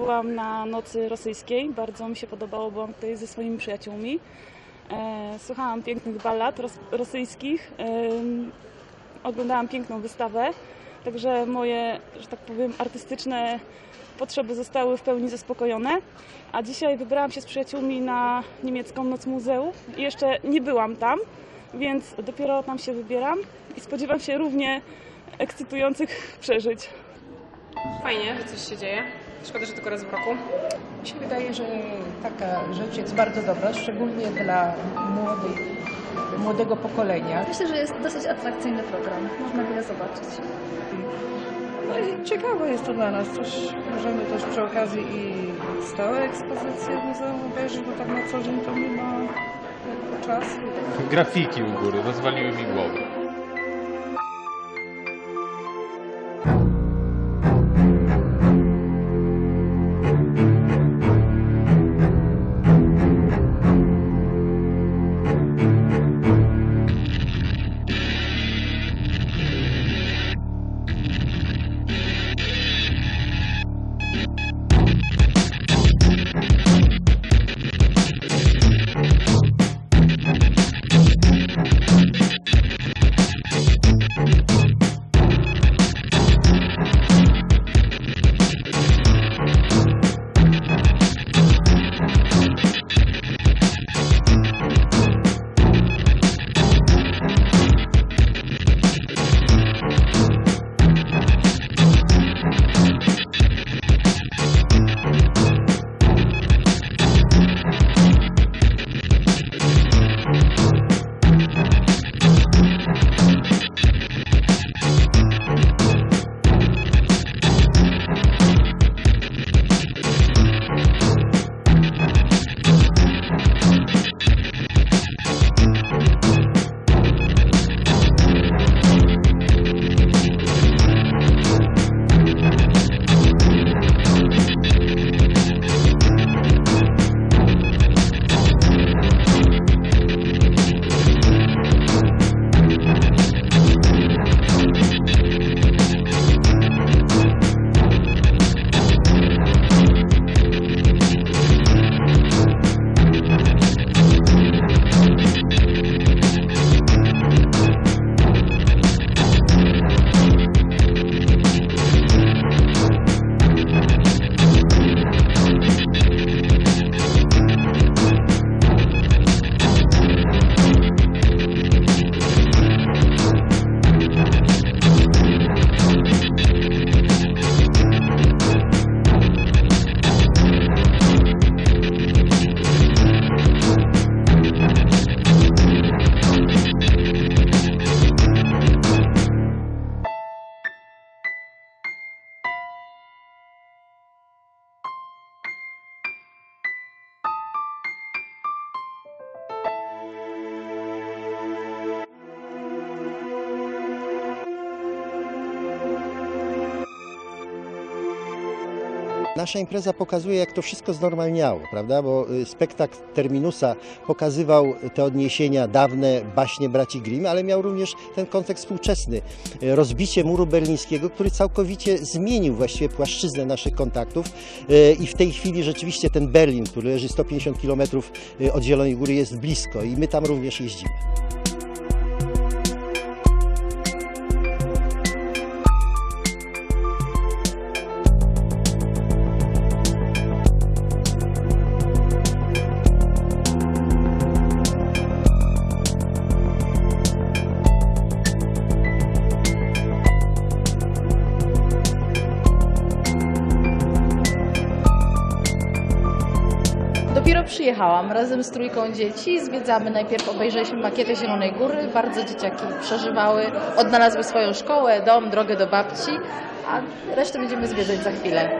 Byłam na nocy rosyjskiej, bardzo mi się podobało, byłam tutaj ze swoimi przyjaciółmi. E, Słuchałam pięknych ballad ros rosyjskich, em, oglądałam piękną wystawę, także moje, że tak powiem, artystyczne potrzeby zostały w pełni zaspokojone. A dzisiaj wybrałam się z przyjaciółmi na niemiecką Noc Muzeów. Jeszcze nie byłam tam, więc dopiero tam się wybieram i spodziewam się równie ekscytujących przeżyć. Fajnie, że coś się dzieje. Szkoda, że tylko raz w roku. Mi się wydaje, że taka rzecz jest bardzo dobra, szczególnie dla młodego pokolenia. Myślę, że jest dosyć atrakcyjny program. Można wiele zobaczyć. No i ciekawe jest to dla nas. Też możemy też przy okazji i stałe ekspozycje w muzeum obejrzeć, bo tak na co dzień to nie ma jakby czasu. Grafiki u góry rozwaliły mi głowę. Nasza impreza pokazuje, jak to wszystko znormalniało, prawda? Bo y, spektakl Terminusa pokazywał te odniesienia dawne, baśnie braci Grimm, ale miał również ten kontekst współczesny. Y, Rozbicie muru berlińskiego, który całkowicie zmienił właściwie płaszczyznę naszych kontaktów Y, i w tej chwili rzeczywiście ten Berlin, który leży 150 km od Zielonej Góry jest blisko i my tam również jeździmy. Przyjechałam razem z trójką dzieci. Zwiedzamy najpierw, obejrzeliśmy makietę Zielonej Góry. Bardzo dzieciaki przeżywały, odnalazły swoją szkołę, dom, drogę do babci, a resztę będziemy zwiedzać za chwilę.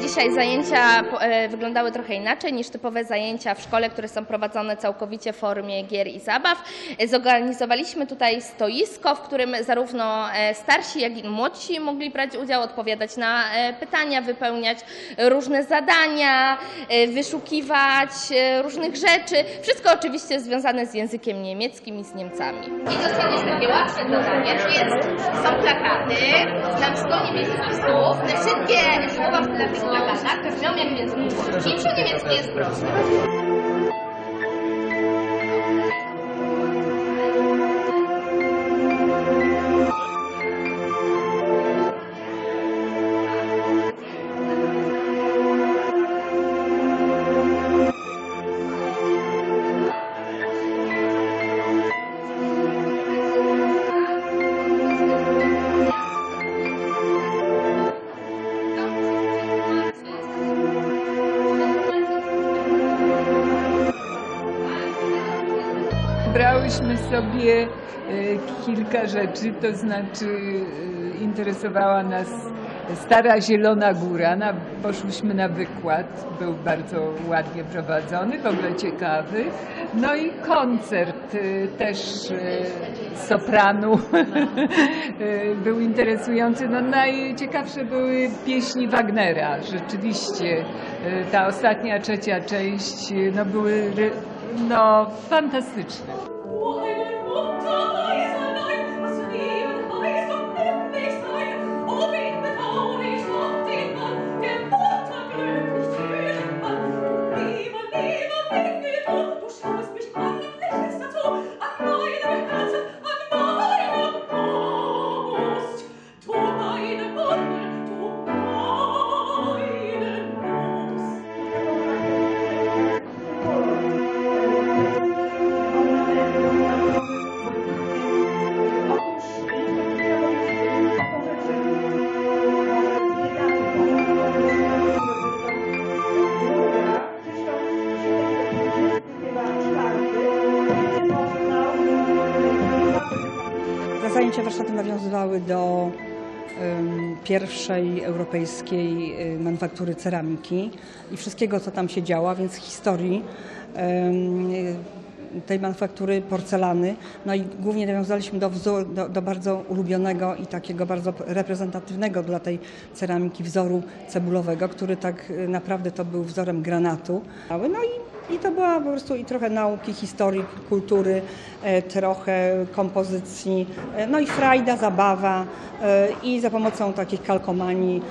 Dzisiaj zajęcia e, wyglądały trochę inaczej niż typowe zajęcia w szkole, które są prowadzone całkowicie w formie gier i zabaw. E, Zorganizowaliśmy tutaj stoisko, w którym zarówno e, starsi, jak i młodsi mogli brać udział, odpowiadać na e, pytania, wypełniać różne zadania, e, wyszukiwać e, różnych rzeczy. Wszystko oczywiście związane z językiem niemieckim i z Niemcami. I dostaniesz takie łatwe zadanie, jest, są plakaty, tam 100 niemieckich słów, te wszystkie słowa na w контактов вел механизм. Ничего немецкий язык. Sobie e, kilka rzeczy, to znaczy e, interesowała nas Stara Zielona Góra. Na, poszłyśmy na wykład, był bardzo ładnie prowadzony, w ogóle ciekawy. No i koncert e, też sopranu był interesujący. No najciekawsze były pieśni Wagnera. Rzeczywiście ta ostatnia, trzecia część no były no fantastyczne. Te nawiązywały do pierwszej europejskiej y, manufaktury ceramiki i wszystkiego, co tam się działo, a więc historii tej manufaktury porcelany. No i głównie nawiązaliśmy do, do, do bardzo ulubionego i takiego bardzo reprezentatywnego dla tej ceramiki wzoru cebulowego, który tak y, naprawdę to był wzorem granatu. No i i to była po prostu i trochę nauki, historii, kultury, e, trochę kompozycji, e, no i frajda, zabawa e, i za pomocą takich kalkomanii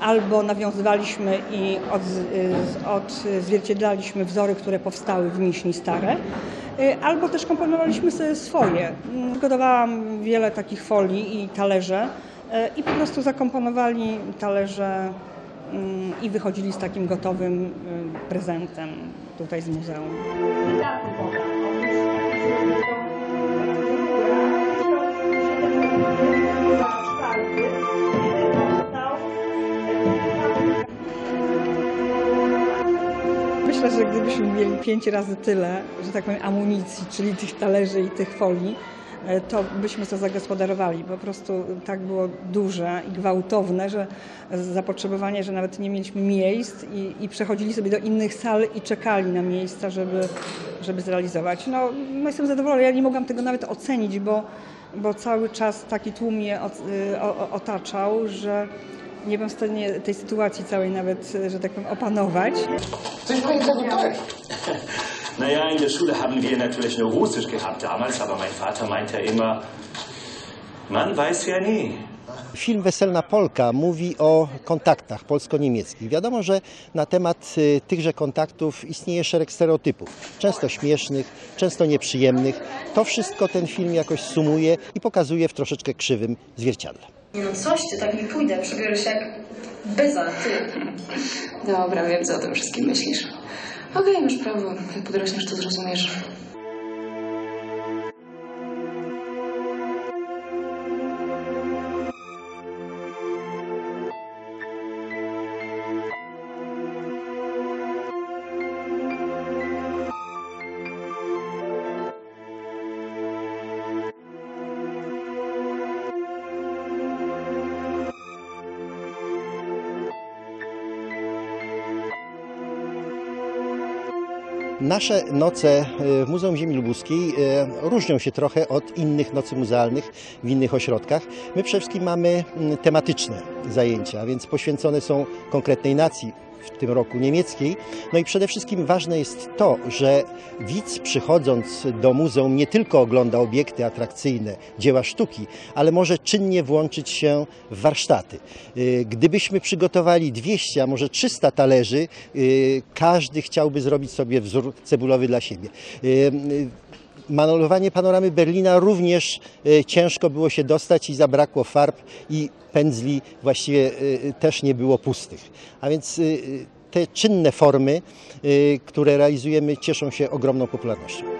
albo nawiązywaliśmy i od, odzwierciedlaliśmy wzory, które powstały w mięśni stare, albo też komponowaliśmy sobie swoje. Mm, Przygotowałam wiele takich folii i talerze i po prostu zakomponowali talerze mm, i wychodzili z takim gotowym prezentem tutaj z muzeum. Myślę, że gdybyśmy mieli pięć razy tyle, że tak powiem, amunicji, czyli tych talerzy i tych folii, to byśmy to zagospodarowali. Po prostu tak było duże i gwałtowne, że zapotrzebowanie, że nawet nie mieliśmy miejsc i, i przechodzili sobie do innych sal i czekali na miejsca, żeby, żeby zrealizować. No, no jestem zadowolona, ja nie mogłam tego nawet ocenić, bo, bo cały czas taki tłum mnie y, o- o- otaczał, że nie byłem w stanie tej sytuacji całej nawet, że tak powiem, opanować. Coś tak. Naja, in der Schule haben wir natürlich nur Russisch gehabt damals, aber mein Vater meinte immer, man weiß ja nie. Film Weselna Polka mówi o kontaktach polsko-niemieckich. Wiadomo, że na temat y, tychże kontaktów istnieje szereg stereotypów, często śmiesznych, często nieprzyjemnych. To wszystko ten film jakoś sumuje i pokazuje w troszeczkę krzywym zwierciadle. Nie no, coś ty, tak nie pójdę, przebiorę się jak byza, ty. Dobra, wiem, co o tym wszystkim myślisz. Okej, masz prawo. Jak podrośniesz, to zrozumiesz. Nasze noce e, w Muzeum Ziemi Lubuskiej e, różnią się trochę od innych nocy muzealnych w innych ośrodkach. My przede wszystkim mamy mm, tematyczne zajęcia, więc poświęcone są konkretnej nacji, w tym roku niemieckiej. No i przede wszystkim ważne jest to, że widz przychodząc do muzeum nie tylko ogląda obiekty atrakcyjne, dzieła sztuki, ale może czynnie włączyć się w warsztaty. Y, Gdybyśmy przygotowali 200, a może 300 talerzy, y, każdy chciałby zrobić sobie wzór cebulowy dla siebie. Malowanie panoramy Berlina również e, ciężko było się dostać i zabrakło farb i pędzli właściwie e, też nie było pustych. A więc e, te czynne formy, e, które realizujemy cieszą się ogromną popularnością.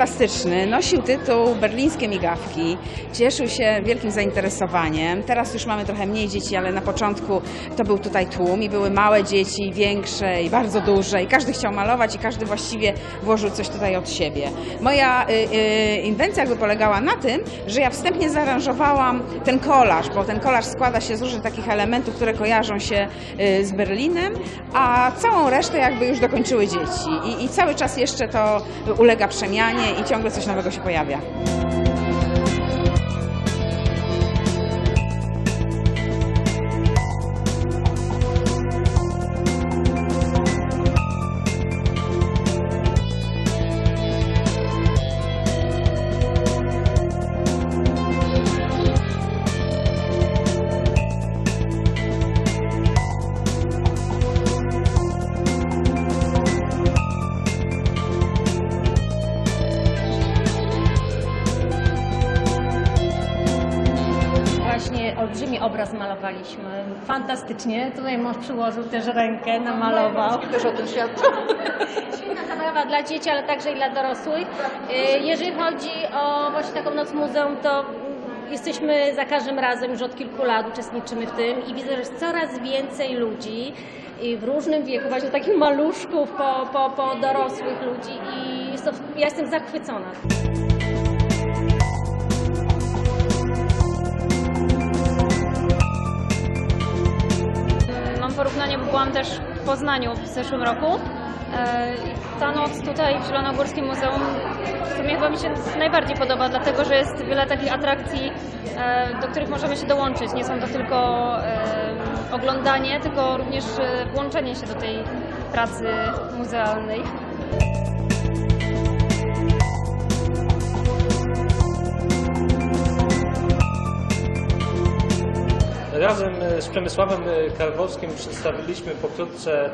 Plastyczny nosił tytuł Berlińskie Migawki. Cieszył się wielkim zainteresowaniem. Teraz już mamy trochę mniej dzieci, ale na początku to był tutaj tłum i były małe dzieci, większe i bardzo duże i każdy chciał malować i każdy właściwie włożył coś tutaj od siebie. Moja y, y, inwencja jakby polegała na tym, że ja wstępnie zaaranżowałam ten kolaż, bo ten kolaż składa się z różnych takich elementów, które kojarzą się y, z Berlinem, a całą resztę jakby już dokończyły dzieci. I, i cały czas jeszcze to ulega przemianie i ciągle coś nowego się pojawia. Malowaliśmy. Fantastycznie. Tutaj mąż przyłożył też rękę, namalował. Też o tym świadczy. Świetna zabawa dla dzieci, ale także i dla dorosłych. Y, Jeżeli chodzi o właśnie taką noc muzeum, to jesteśmy za każdym razem, już od kilku lat uczestniczymy w tym i widzę, że jest coraz więcej ludzi w różnym wieku, właśnie takich maluszków po, po, po dorosłych ludzi i ja jestem zachwycona. Byłam też w Poznaniu w zeszłym roku. E, Ta noc tutaj w Zielonogórskim Muzeum w sumie chyba mi się najbardziej podoba, dlatego że jest wiele takich atrakcji, e, do których możemy się dołączyć. Nie są to tylko e, oglądanie, tylko również włączenie się do tej pracy muzealnej. Razem e, z Przemysławem e, Karwowskim przedstawiliśmy pokrótce e,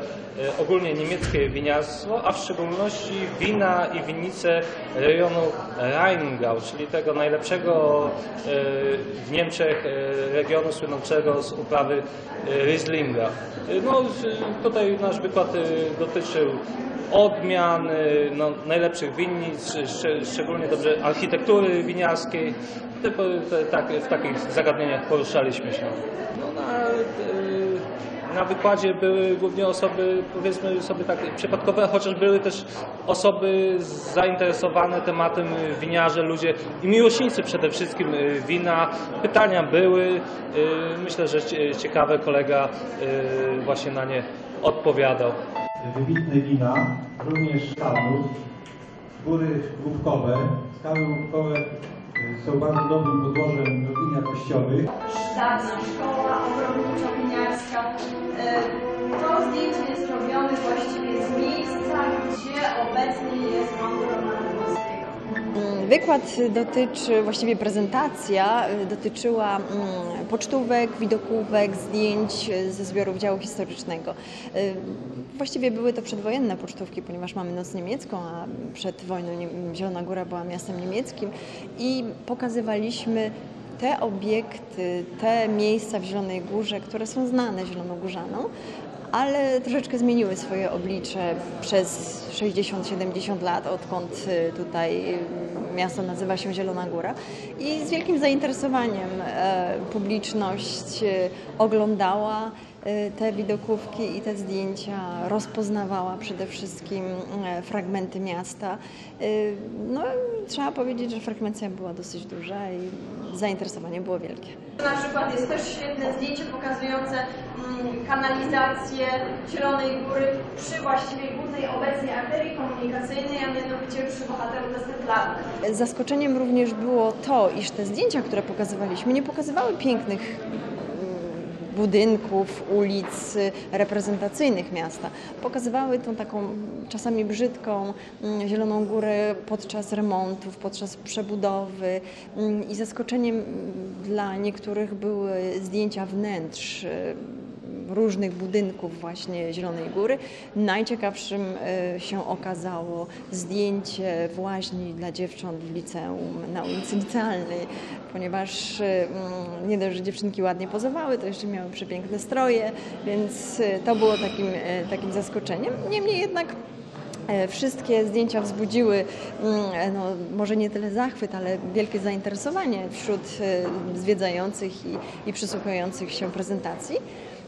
ogólnie niemieckie winiarstwo, a w szczególności wina i winnice rejonu Rheingau, czyli tego najlepszego w Niemczech regionu słynącego z uprawy Rieslinga. No, tutaj nasz wykład dotyczył odmian, no, najlepszych winnic, szcz- szczególnie dobrze architektury winiarskiej. Tak, w takich zagadnieniach poruszaliśmy się. No, na, y, na wykładzie były głównie osoby, powiedzmy sobie tak, przypadkowe, chociaż były też osoby zainteresowane tematem winiarze, ludzie i miłośnicy przede wszystkim y, wina. Pytania były, y, myślę, że cie- ciekawe kolega y, właśnie na nie odpowiadał. wybitne wina, również stanów, góry łupkowe. Skały łupkowe są bardzo dobrym podłożem do win jakościowych. dawna szkoła ogrodniczo-winiarska. E, To zdjęcie jest robione właściwie z miejsca, gdzie obecnie jest Mąd Romana Dmowskiego. Wykład dotyczy, właściwie prezentacja y, dotyczyła mm, pocztówek, widokówek, zdjęć y, ze zbiorów działu historycznego. Y, Właściwie były to przedwojenne pocztówki, ponieważ mamy noc niemiecką, a przed wojną Zielona Góra była miastem niemieckim i pokazywaliśmy te obiekty, te miejsca w Zielonej Górze, które są znane Zielonogórzanom, ale troszeczkę zmieniły swoje oblicze przez 60-70 lat, odkąd y, tutaj y, miasto nazywa się Zielona Góra. I z wielkim zainteresowaniem e, publiczność y, oglądała te widokówki i te zdjęcia, rozpoznawała przede wszystkim e, fragmenty miasta. Y, No, trzeba powiedzieć, że frekwencja była dosyć duża i zainteresowanie było wielkie. Na przykład jest też świetne zdjęcie pokazujące mm, kanalizację Zielonej Góry przy właściwie głównej obecnej arterii komunikacyjnej, a mianowicie przy bohateru Westerplatte. Zaskoczeniem również było to, iż te zdjęcia, które pokazywaliśmy, nie pokazywały pięknych budynków, ulic y, reprezentacyjnych miasta. Pokazywały tą taką czasami brzydką mm, Zieloną Górę podczas remontów, podczas przebudowy Mm, i zaskoczeniem dla niektórych były zdjęcia wnętrz y, różnych budynków właśnie Zielonej Góry. Najciekawszym e, się okazało zdjęcie właśnie dla dziewcząt w liceum na ulicy Licealnej, ponieważ e, mm, nie dość, że dziewczynki ładnie pozowały, to jeszcze miały przepiękne stroje, więc e, to było takim, takim zaskoczeniem. Niemniej jednak Wszystkie zdjęcia wzbudziły mm, no, może nie tyle zachwyt, ale wielkie zainteresowanie wśród zwiedzających i, i przysłuchujących się prezentacji.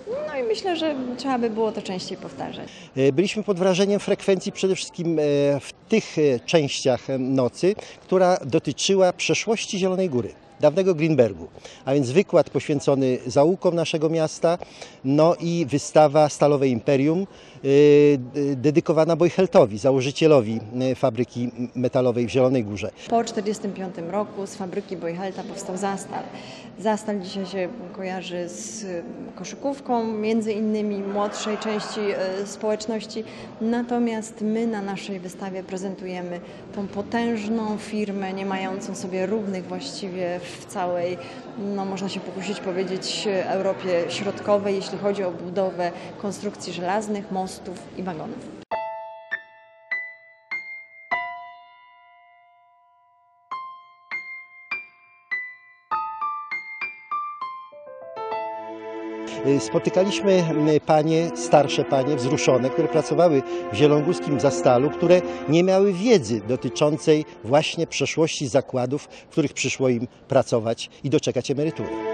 No i myślę, że trzeba by było to częściej powtarzać. E, Byliśmy pod wrażeniem frekwencji przede wszystkim e, w tych e, częściach nocy, która dotyczyła przeszłości Zielonej Góry. Dawnego Greenbergu, a więc wykład poświęcony zaułkom naszego miasta, no i wystawa Stalowe Imperium, dedykowana Bojcheltowi, założycielowi fabryki metalowej w Zielonej Górze. Po 1945 roku z fabryki Bojhelta powstał Zastal. Zastal dzisiaj się kojarzy z koszykówką, między innymi młodszej części e, społeczności. Natomiast my na naszej wystawie prezentujemy tą potężną firmę, nie mającą sobie równych właściwie w całej, no można się pokusić powiedzieć, Europie Środkowej, jeśli chodzi o budowę konstrukcji żelaznych, mostów i wagonów. Spotykaliśmy m, panie, starsze panie, wzruszone, które pracowały w zielongórskim zastalu, które nie miały wiedzy dotyczącej właśnie przeszłości zakładów, w których przyszło im pracować i doczekać emerytury.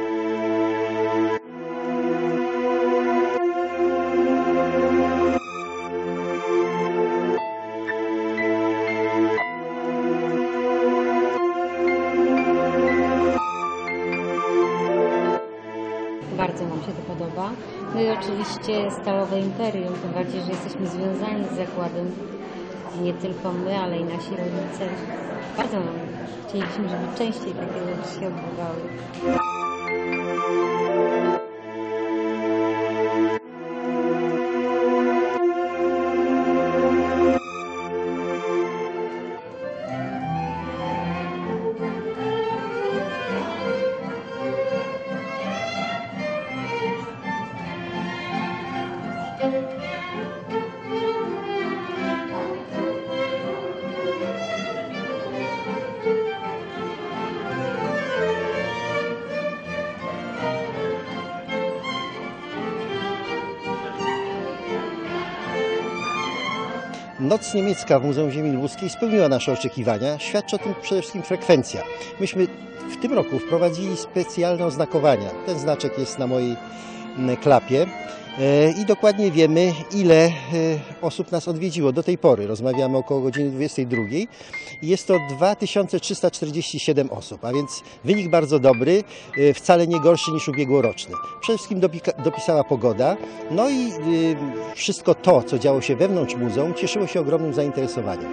No i oczywiście Stalowe Imperium, tym bardziej, że jesteśmy związani z zakładem. Nie tylko my, ale i nasi rodzice. Bardzo chcieliśmy, żeby częściej takie rzeczy się odbywały. Noc niemiecka w Muzeum Ziemi Lubuskiej spełniła nasze oczekiwania. Świadczy o tym przede wszystkim frekwencja. Myśmy w tym roku wprowadzili specjalne oznakowania. Ten znaczek jest na mojej klapie E, i dokładnie wiemy, ile e, osób nas odwiedziło do tej pory. Rozmawiamy około godziny 22. Jest to 2347 osób, a więc wynik bardzo dobry, e, wcale nie gorszy niż ubiegłoroczny. Przede wszystkim dopisała pogoda, no i wszystko to, co działo się wewnątrz muzeum, cieszyło się ogromnym zainteresowaniem.